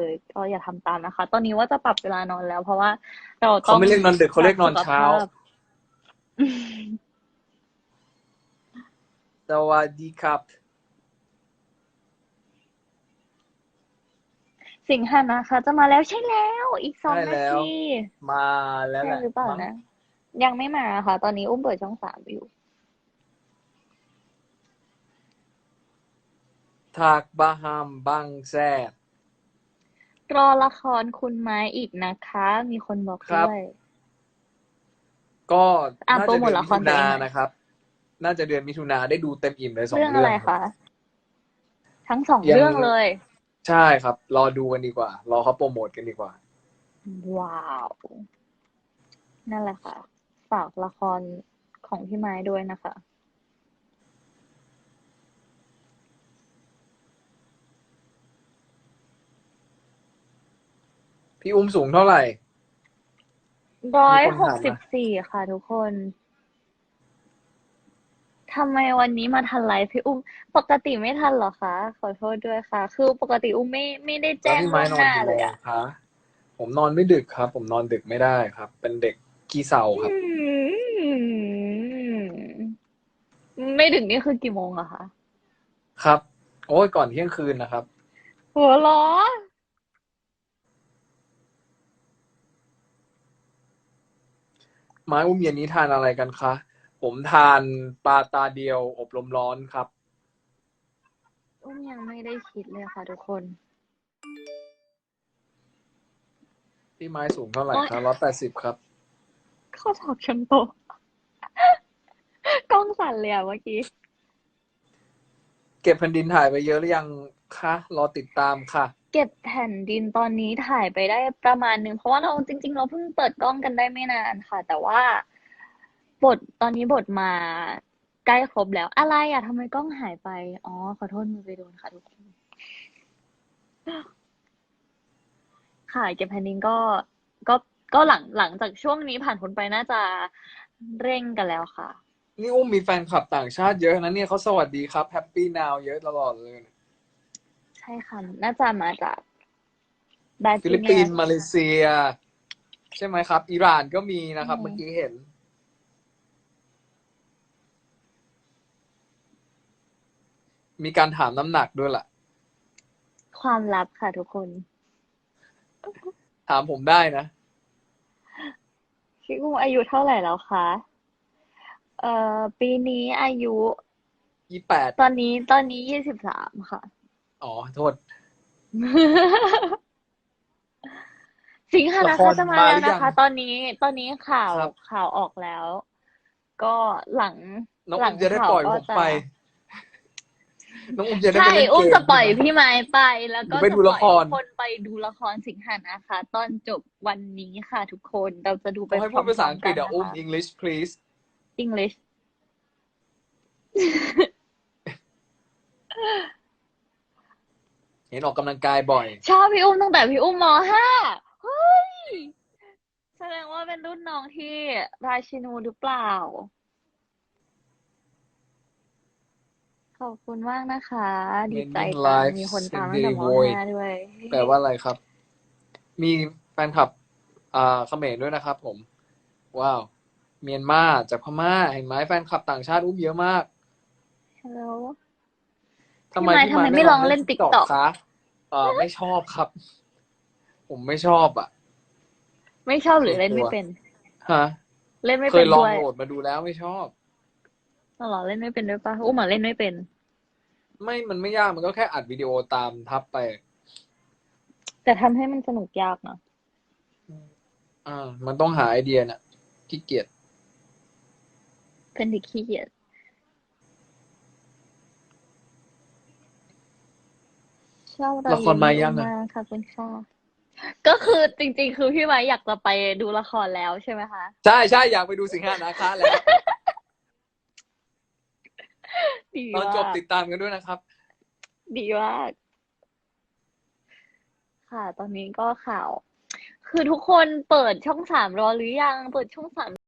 เลยก็อย่าทำตามนะคะ ตอนนี้ว่าจะปรับเวลานอนแล้ว เพราะว่าเราต้เขาองไม่เรียกนอนดึกเขาเรียกนอนเช้าสุขภพสวัสดีครับ สิงหานะคะ จะมาแล้วใช่แล้ว อีกสองใช่นาแล้วทีมาแล้วแหใช่ละหรือเปล่ามั้งนะยังไม่มาค่ะ ตอนนี้อุ้มเปิดช่องสามอยู่ทากบาฮัมบังแซด รอละครคุณไม้อีกนะคะ มีคนบอกครับ ด้วย ก็อะน่าโปรจะโมเดืทอนละมิครถุตัวนาเองหน่อย นะครับ น่าจะเดือนมิถุนาได้ดูเต็มอิ่มเลยสองเรื่องเรื่อะองไรครับคะ ทั้งสองยัง เรื่องเลย ใช่ครับ รอดูกันดีกว่า รอเขาโปรโมทกันดีกว่า ว้าว นั่นแหละค่ะ ฝากละครของพี่ไม้ด้วยนะคะ พี่อุ้มสูงเท่าไหร่ ร้อยมีหคนกถามสิบนะสี่ค่ะทุกคนทำไมวันนี้มาทันไลฟ์พี่อุ้ม ปกติไม่ทันเหรอคะ ขอโทษด้วยค่ะ คือปกติอุ้มไม่ไม่ได้แล้วแจ้งพี่ล่ไม้วงนอหนน้ากี่เลโมยงอะคะผมนอนไม่ดึกครับ ผมนอนดึกไม่ได้ครับ เป็นเด็กขี้เศร้าครับอืมไม่ถึงนี่คือกี่โมงอะคะ ครับ โอ้ยก่อนเที่ยงคืนนะครับ หัวล้อ ไม้อุ้มเย็นนี้ทานอะไรกันคะ ผมทานปลาตาเดียว อบลมร้อนครับ อุ้มยังไม่ได้คิดเลยค่ะทุกคนพี่ไม้สูงเท่าไหร่โอ๊ยคะร้อยแปดสิบครับ ข้อศอกฉันโตกล้องสั่นเลยอะเมื่อกี้ เก็บแผ่นดินถ่ายไปเยอะหรือยัง คะรอติดตามค่ะ เก็บแผ่นดินตอนนี้ถ่ายไปได้ประมาณหนึ่งเพราะว่าเราจริง ๆ เราเพิ่งเปิดกล้องกันได้ไม่นานค่ะ แต่ว่าบทตอนนี้บทมาใกล้ครบแล้ว อะไรอะทำไมกล้องหายไป อ๋อ ขอโทษมือไปโดนค่ะทุกคน ค่ะ เก็บแผ่นดินก็ก็ก็หลังหลังจากช่วงนี้ผ่านพ้นไปน่าจะเร่งกันแล้วค่ะ นี่อุ้มมีแฟนคลับต่างชาติเยอะนะเนี่ยเขาสวัสดีครับแฮปปี้นาวเยอะตลอดเลย ใช่ค่ะ น่าจะมาจากบราฟิซิลลิปปินส์เนี่ยมาเลเซีย ใช่ไหมครับ อิหร่านก็มีนะครับอืมเมื่อกี้เห็น มีการถามน้ำหนักด้วยล่ะ ความลับค่ะทุกคน ถามผมได้นะพี่กุ้งอายุเท่าไหร่แล้วคะ เอ่อ ปีนี้อายุยี่แปดตอนนี้ตอนนี้ยี่สิบสามค่ะ อ๋อ โทษ สิงหานะละคคะรจะมามาแล้วหรือยันะงคะ ตอนนี้ ตอนนี้ข่าวครับข่าวออกแล้ว ก็หลังน้องหลัอุ้มจะได้ข่าวปล่อยก็ผมจะไป น้องอุ้มจะได้ใช่ไปเล่นอุ้มเกจะปล่อยใช่ไหมพี่ไม้ไป แล้วก็หรือไปจะดูปล่ละอยครคนไปดูละครสิงหานะคะ ตอนจบวันนี้ค่ะทุกคนเราจะดูไปเขาให้พพูดภาษาร้ออัมงๆกฤษกันอะนะอุ้มคะ English please English เห็นออกกำลังกายบ่อย ชอบพี่อุ้มตั้งแต่พี่อุ้มมห้าเฮ้ย แสดงว่าเป็นรุ่นน้องที่ราชินูหรือเปล่า ขอบคุณมากนะคะ ดีใจ Many จัง lives มีคนตาม in ตั้งแต่ the ม void ห้าด้วย แปลว่าอะไรครับ มีแฟนคลับ อ่าเขมรด้วยนะครับ ผม ว้าว เมียนมาจากพม่าเห็นไหมแฟนคลับต่างชาติอุ้มเยอะมากฮัลโหล ทำไมพี่ไม้ทำไมไม่ลองเล่น TikTok คะเออไม่ชอบครับ ผมไม่ชอบอะ ไม่ชอบหรือเล่นไม่เป็นฮะเล่นไม่เคเป็ยนลองด้วยโหลดมาดูแล้วไม่ชอบอ๋อเหรอเล่นไม่เป็นด้วยปะอุ้มอะเล่นไม่เป็น ไม่มันไม่ยากมันก็แค่อัดวิดีโอตามทับไป แต่ทำให้มันสนุกยากเนาะอ่า มันต้องหาไอเดียน่ะขี้เกียจเป็นเด็กขี้เกียจ ชอบรอยละครมายังยิ้อะมากค่ะคุณค่ะ ก็คือจริงๆ คือพี่ไม้อยากจะไปดูละครแล้วใช่ไหมคะ ใช่ใช่อยากไปดูสิงหานาคาแล้ว ดีตอนมาจบกติดตามกันด้วยนะครับ ดีมากค่ะ ตอนนี้ก็ข่าว คือทุกคนเปิดช่องสามรอหรือยัง เปิดช่องสาม